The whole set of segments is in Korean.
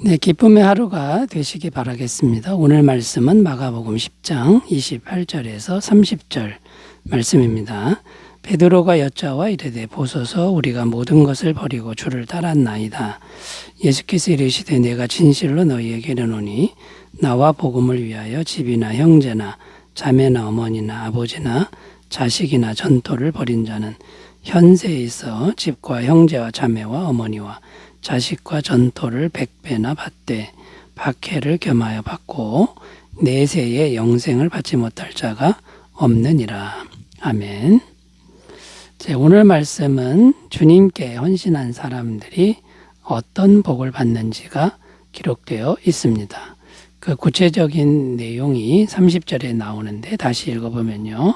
네, 기쁨의 하루가 되시기 바라겠습니다. 오늘 말씀은 마가복음 10장 28절에서 30절 말씀입니다. 베드로가 여자와 이르되 보소서 우리가 모든 것을 버리고 주를 따랐나이다. 예수께서 이르시되 내가 진실로 너희에게 이르노니 나와 복음을 위하여 집이나 형제나 자매나 어머니나 아버지나 자식이나 전토를 벌인 자는 현세에 있어 집과 형제와 자매와 어머니와 자식과 전토를 백배나 받되 박해를 겸하여 받고 내세에 영생을 받지 못할 자가 없느니라. 아멘. 제 오늘 말씀은 주님께 헌신한 사람들이 어떤 복을 받는지가 기록되어 있습니다. 그 구체적인 내용이 30절에 나오는데 다시 읽어보면요.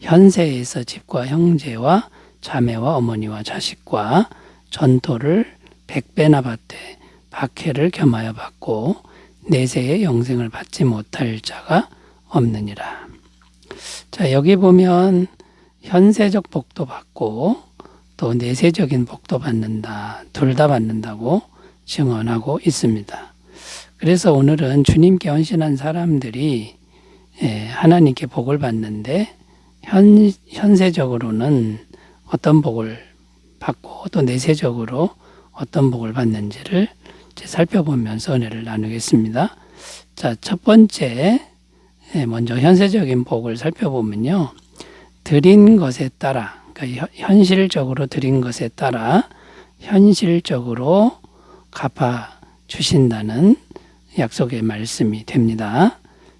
현세에서 집과 형제와 자매와 어머니와 자식과 전토를 백배나 받되 박해를 겸하여 받고 내세의 영생을 받지 못할 자가 없느니라. 자, 여기 보면 현세적 복도 받고 또 내세적인 복도 받는다. 둘 다 받는다고 증언하고 있습니다. 그래서 오늘은 주님께 헌신한 사람들이 예, 하나님께 복을 받는데 현, 현세적으로는 어떤 복을 받고 또 내세적으로 어떤 복을 받는지를 살펴보면서 은혜를 나누겠습니다. 자, 첫 번째, 예, 먼저 현세적인 복을 살펴보면요. 드린 것에 따라, 그러니까 현실적으로 드린 것에 따라 현실적으로 갚아 주신다는 약속의 말씀이 됩니다.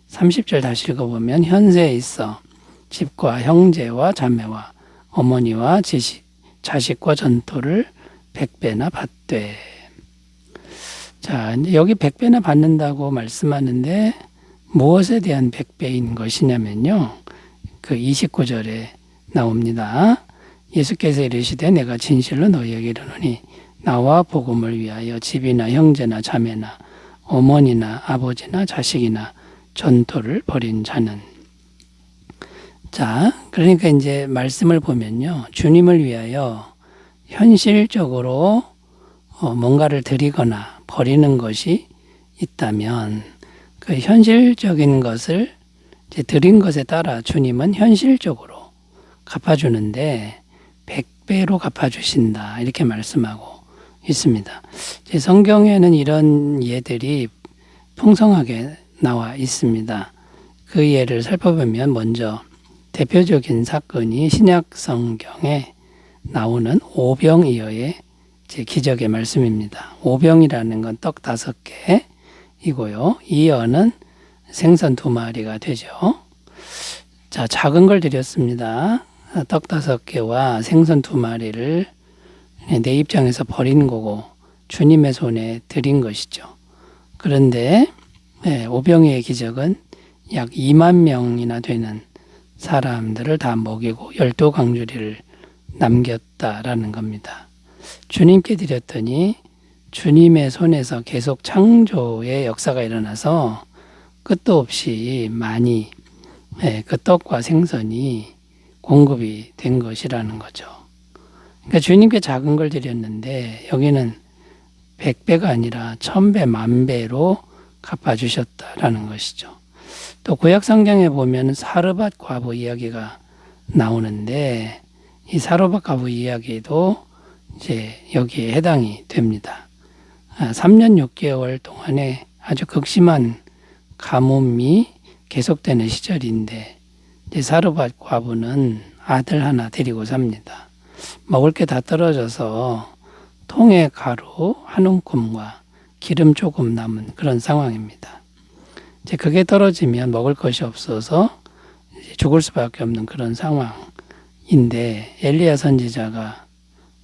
30절 다시 읽어보면 현세에 있어 집과 형제와 자매와 어머니와 지식, 자식과 전토를 백배나 받되. 자, 여기 백배나 받는다고 말씀하는데 무엇에 대한 백배인 것이냐면요. 그 29절에 나옵니다. 예수께서 이르시되 내가 진실로 너희에게 이르노니 나와 복음을 위하여 집이나 형제나 자매나 어머니나 아버지나 자식이나 전토를 벌인 자는 자, 그러니까 이제 말씀을 보면요. 주님을 위하여 현실적으로 어, 뭔가를 드리거나 버리는 것이 있다면 그 현실적인 것을 드린 것에 따라 주님은 현실적으로 갚아주는데 백배로 갚아주신다 이렇게 말씀하고 있습니다. 제 성경에는 이런 예들이 풍성하게 나와 있습니다. 그 예를 살펴보면 먼저 대표적인 사건이 신약 성경에 나오는 오병이어의 제 기적의 말씀입니다. 오병이라는 건 떡 다섯 개이고요. 이어는 생선 두 마리가 되죠. 자, 작은 걸 드렸습니다. 떡 다섯 개와 생선 두 마리를 내 입장에서 버린 거고 주님의 손에 드린 것이죠. 그런데 네, 오병이의 기적은 약 2만 명이나 되는 사람들을 다 먹이고 열두 강주리를 남겼다라는 겁니다. 주님께 드렸더니 주님의 손에서 계속 창조의 역사가 일어나서 끝도 없이 많이 예, 그 떡과 생선이 공급이 된 것이라는 거죠. 그러니까 주님께 작은 걸 드렸는데 여기는 백배가 아니라 천배, 만배로 갚아주셨다라는 것이죠. 또 구약 성경에 보면 사르밧 과부 이야기가 나오는데 이 사르밧 과부 이야기도 이제 여기에 해당이 됩니다. 3년 아, 6개월 동안에 아주 극심한 가뭄이 계속되는 시절인데 사르밧 과부는 아들 하나 데리고 삽니다. 먹을 게 다 떨어져서 통에 가루 한 움큼과 기름 조금 남은 그런 상황입니다. 이제 그게 떨어지면 먹을 것이 없어서 죽을 수밖에 없는 그런 상황인데 엘리야 선지자가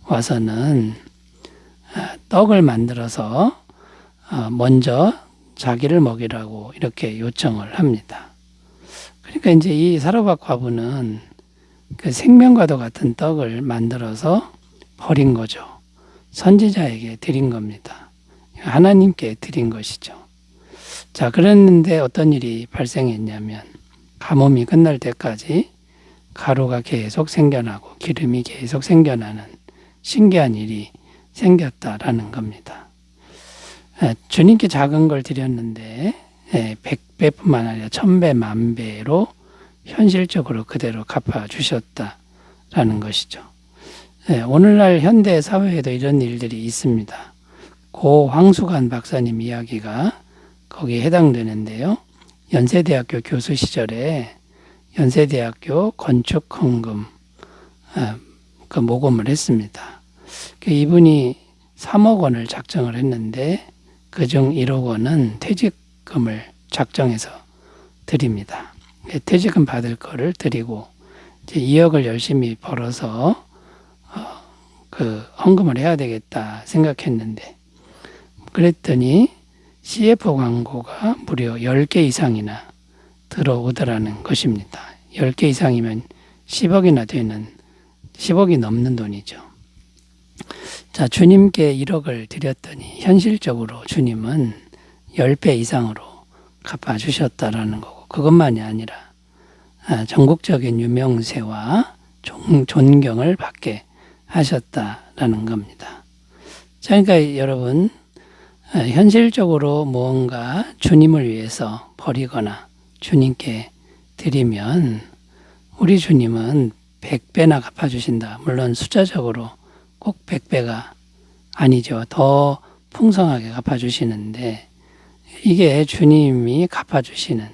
와서는 아, 떡을 만들어서 아, 먼저 자기를 먹이라고 이렇게 요청을 합니다. 그러니까 이제 이 사르밧 과부는 그 생명과도 같은 떡을 만들어서 버린 거죠. 선지자에게 드린 겁니다. 하나님께 드린 것이죠. 자, 그랬는데 어떤 일이 발생했냐면 가뭄이 끝날 때까지 가루가 계속 생겨나고 기름이 계속 생겨나는 신기한 일이 생겼다라는 겁니다. 예, 주님께 작은 걸 드렸는데 예, 100배뿐만 아니라 1000배, 만배로 현실적으로 그대로 갚아 주셨다라는 것이죠. 예, 오늘날 현대 사회에도 이런 일들이 있습니다. 고 황수관 박사님 이야기가 거기에 해당되는데요. 연세대학교 교수 시절에 연세대학교 건축 헌금 아, 그 모금을 했습니다. 그 이분이 3억 원을 작정을 했는데 그중 1억 원은 퇴직금을 작정해서 드립니다. 예, 퇴직금 받을 거를 드리고 이제 2억을 열심히 벌어서 어, 그 헌금을 해야 되겠다 생각했는데 그랬더니 CF 광고가 무려 10개 이상이나 들어오더라는 것입니다. 10개 이상이면 10억이나 되는 10억이 넘는 돈이죠. 자, 주님께 1억을 드렸더니 현실적으로 주님은 10배 이상으로 갚아 주셨다라는 거고 그것만이 아니라 아, 전국적인 유명세와 존- 존경을 받게 하셨다라는 겁니다. 자, 그러니까 여러분 아, 현실적으로 무언가 주님을 위해서 버리거나 주님께 드리면 우리 주님은 100배나 갚아주신다. 물론 숫자적으로 꼭 100배가 아니죠. 더 풍성하게 갚아주시는데 이게 주님이 갚아주시는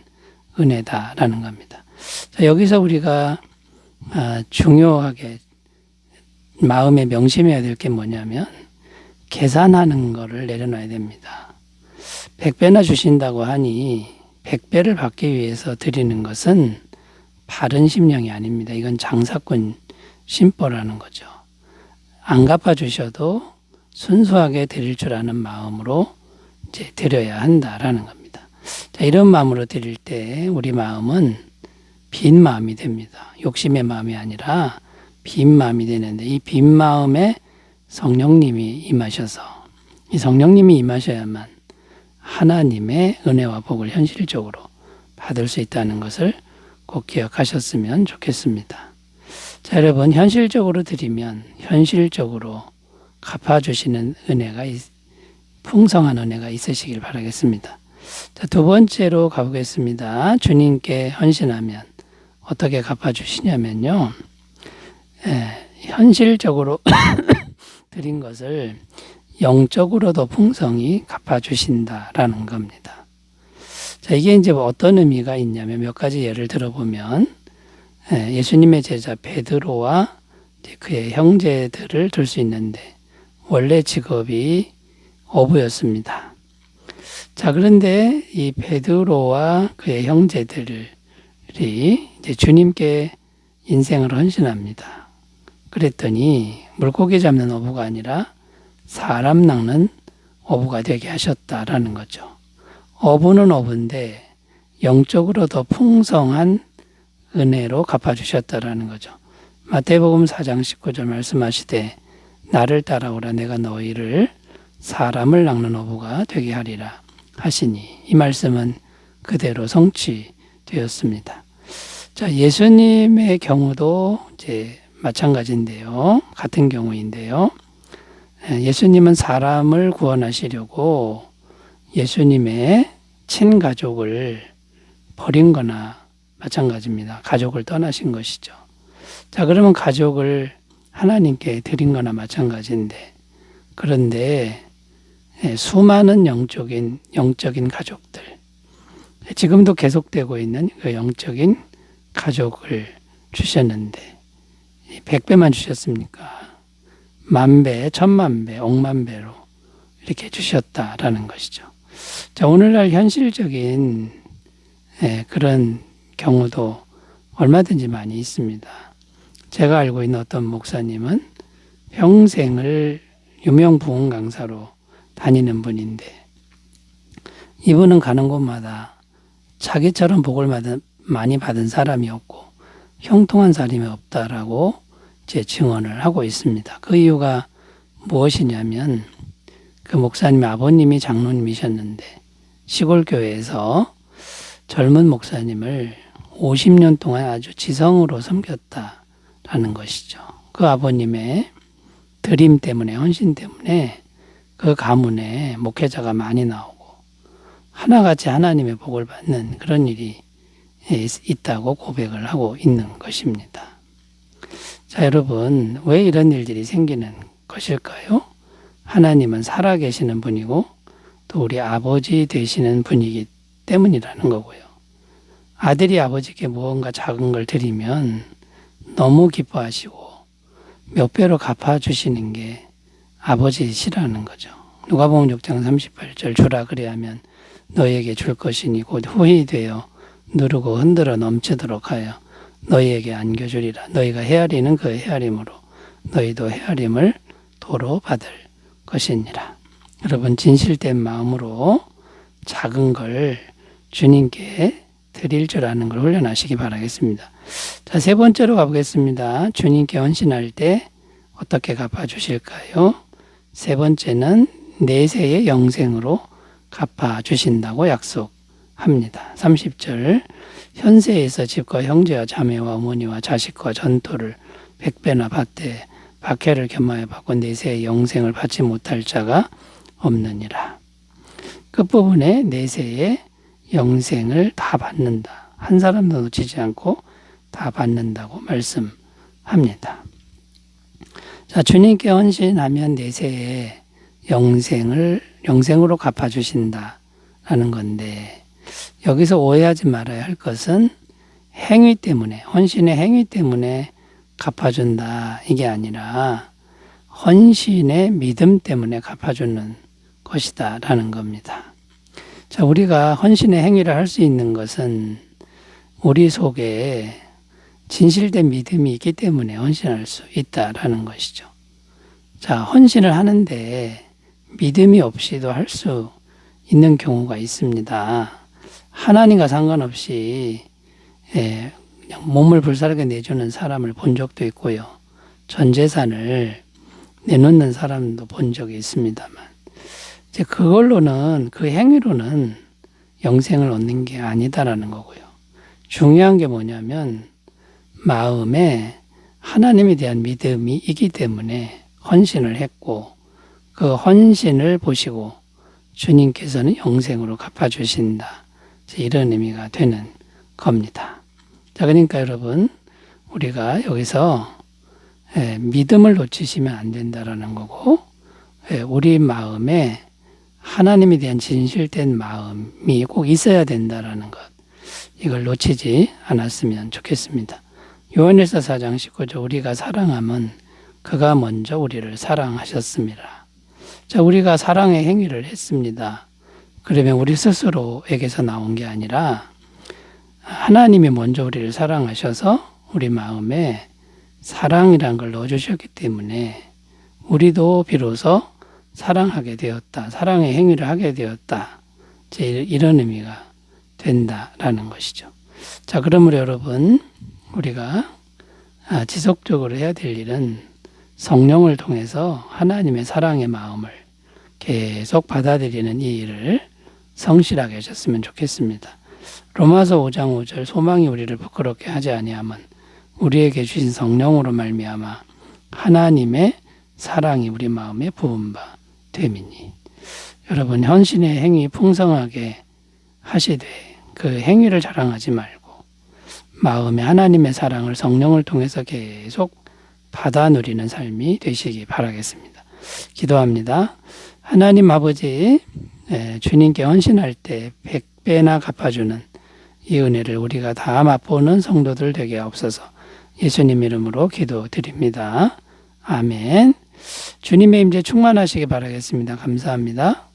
은혜다라는 겁니다. 자, 여기서 우리가 아, 중요하게 마음에 명심해야 될 게 뭐냐면 계산하는 거를 내려놔야 됩니다. 100배나 주신다고 하니 100배를 받기 위해서 드리는 것은 바른 심령이 아닙니다. 이건 장사꾼 심보라는 거죠. 안 갚아주셔도 순수하게 드릴 줄 아는 마음으로 이제 드려야 한다라는 겁니다. 자, 이런 마음으로 드릴 때 우리 마음은 빈 마음이 됩니다. 욕심의 마음이 아니라 빈 마음이 되는데 이 빈 마음에 성령님이 임하셔서 이 성령님이 임하셔야만 하나님의 은혜와 복을 현실적으로 받을 수 있다는 것을 꼭 기억하셨으면 좋겠습니다. 자, 여러분, 현실적으로 드리면 현실적으로 갚아주시는 은혜가, 있- 풍성한 은혜가 있으시길 바라겠습니다. 자, 두 번째로 가보겠습니다. 주님께 헌신하면 어떻게 갚아주시냐면요. 예, 현실적으로 드린 것을 영적으로도 풍성히 갚아주신다라는 겁니다. 자, 이게 이제 뭐 어떤 의미가 있냐면 몇 가지 예를 들어보면 예, 예수님의 제자 베드로와 그의 형제들을 들 수 있는데 원래 직업이 어부였습니다. 자, 그런데 이 베드로와 그의 형제들이 이제 주님께 인생을 헌신합니다. 그랬더니 물고기 잡는 어부가 아니라 사람 낚는 어부가 되게 하셨다라는 거죠. 어부는 어부인데 영적으로 더 풍성한 은혜로 갚아주셨다라는 거죠. 마태복음 4장 19절 말씀하시되 나를 따라오라 내가 너희를 사람을 낚는 어부가 되게 하리라 하시니 이 말씀은 그대로 성취되었습니다. 자 예수님의 경우도 이제 마찬가지인데요. 같은 경우인데요. 예, 예수님은 사람을 구원하시려고 예수님의 친가족을 버린 거나 마찬가지입니다. 가족을 떠나신 것이죠. 자, 그러면 가족을 하나님께 드린 거나 마찬가지인데, 그런데 예, 수많은 영적인, 영적인 가족들, 지금도 계속되고 있는 그 영적인 가족을 주셨는데, 100배만 주셨습니까? 만 배, 천만 배, 억만 배로 이렇게 주셨다라는 것이죠. 자, 오늘날 현실적인 예, 그런 경우도 얼마든지 많이 있습니다. 제가 알고 있는 어떤 목사님은 평생을 유명 부흥 강사로 다니는 분인데 이분은 가는 곳마다 자기처럼 복을 받은, 많이 받은 사람이 없고 형통한 사람이 없다라고 제 증언을 하고 있습니다. 그 이유가 무엇이냐면 그 목사님 아버님이 장로님이셨는데 시골 교회에서 젊은 목사님을 50년 동안 아주 지성으로 섬겼다라는 것이죠. 그 아버님의 드림 때문에 헌신 때문에 그그 가문에 목회자가 많이 나오고 하나같이 하나님의 복을 받는 그런 일이 예, 있다고 고백을 하고 있는 것입니다. 자, 여러분, 왜 이런 일들이 생기는 것일까요? 하나님은 살아계시는 분이고 또 우리 아버지 되시는 분이기 때문이라는 거고요. 아들이 아버지께 무언가 작은 걸 드리면 너무 기뻐하시고 몇 배로 갚아주시는 게 아버지시라는 거죠. 누가 보면 6장 38절 주라 그리하면 너에게 줄 것이니 곧 후히 되어 누르고 흔들어 넘치도록 하여 너희에게 안겨주리라. 너희가 헤아리는 그 헤아림으로 너희도 헤아림을 도로 받을 것이니라. 여러분 진실된 마음으로 작은 걸 주님께 드릴 줄 아는 걸 훈련하시기 바라겠습니다. 자, 세 번째로 가보겠습니다. 주님께 헌신할 때 어떻게 갚아주실까요? 세 번째는 내세의 영생으로 갚아주신다고 약속 합니다. 30절 현세에서 집과 형제와 자매와 어머니와 자식과 전토를 백배나 받되 박해를 겸하여 받고 내세의 영생을 받지 못할 자가 없느니라. 끝부분에 내세의 영생을 다 받는다. 한 사람도 놓치지 않고 다 받는다고 말씀합니다. 자, 주님께 헌신하면 내세의 영생을 영생으로 갚아 주신다라는 건데 여기서 오해하지 말아야 할 것은 행위 때문에 헌신의 행위 때문에 갚아준다 이게 아니라 헌신의 믿음 때문에 갚아주는 것이다 라는 겁니다. 자, 우리가 헌신의 행위를 할 수 있는 것은 우리 속에 진실된 믿음이 있기 때문에 헌신할 수 있다라는 것이죠. 자, 헌신을 하는데 믿음이 없이도 할 수 있는 경우가 있습니다. 하나님과 상관없이 예, 그냥 몸을 불사르게 내주는 사람을 본 적도 있고요. 전 재산을 내놓는 사람도 본 적이 있습니다만, 이제 그걸로는 그 행위로는 영생을 얻는 게 아니다라는 거고요. 중요한 게 뭐냐면 마음에 하나님에 대한 믿음이 있기 때문에 헌신을 했고 그 헌신을 보시고 주님께서는 영생으로 갚아주신다. 이런 의미가 되는 겁니다. 자, 그러니까 여러분, 우리가 여기서 예, 믿음을 놓치시면 안 된다라는 거고, 예, 우리 마음에 하나님에 대한 진실된 마음이 꼭 있어야 된다라는 것. 이걸 놓치지 않았으면 좋겠습니다. 요한일서 4장 19절 우리가 사랑함은 그가 먼저 우리를 사랑하셨습니다. 자, 우리가 사랑의 행위를 했습니다. 그러면 우리 스스로에게서 나온 게 아니라 하나님이 먼저 우리를 사랑하셔서 우리 마음에 사랑이란 걸 넣어주셨기 때문에 우리도 비로소 사랑하게 되었다. 사랑의 행위를 하게 되었다. 이런 의미가 된다라는 것이죠. 자, 그러므로 여러분, 우리가 아, 지속적으로 해야 될 일은 성령을 통해서 하나님의 사랑의 마음을 계속 받아들이는 이 일을 성실하게 하셨으면 좋겠습니다. 로마서 5장 5절 소망이 우리를 부끄럽게 하지 아니함은 우리에게 주신 성령으로 말미암아 하나님의 사랑이 우리 마음에 부은 바 됨이니 여러분 현신의 행위 풍성하게 하시되 그 행위를 자랑하지 말고 마음에 하나님의 사랑을 성령을 통해서 계속 받아 누리는 삶이 되시기 바라겠습니다. 기도합니다. 하나님 아버지 예, 주님께 헌신할 때 백배나 갚아주는 이 은혜를 우리가 다 맛보는 성도들 되게 없어서 예수님 이름으로 기도드립니다. 아멘. 주님의 임재 충만하시기 바라겠습니다. 감사합니다.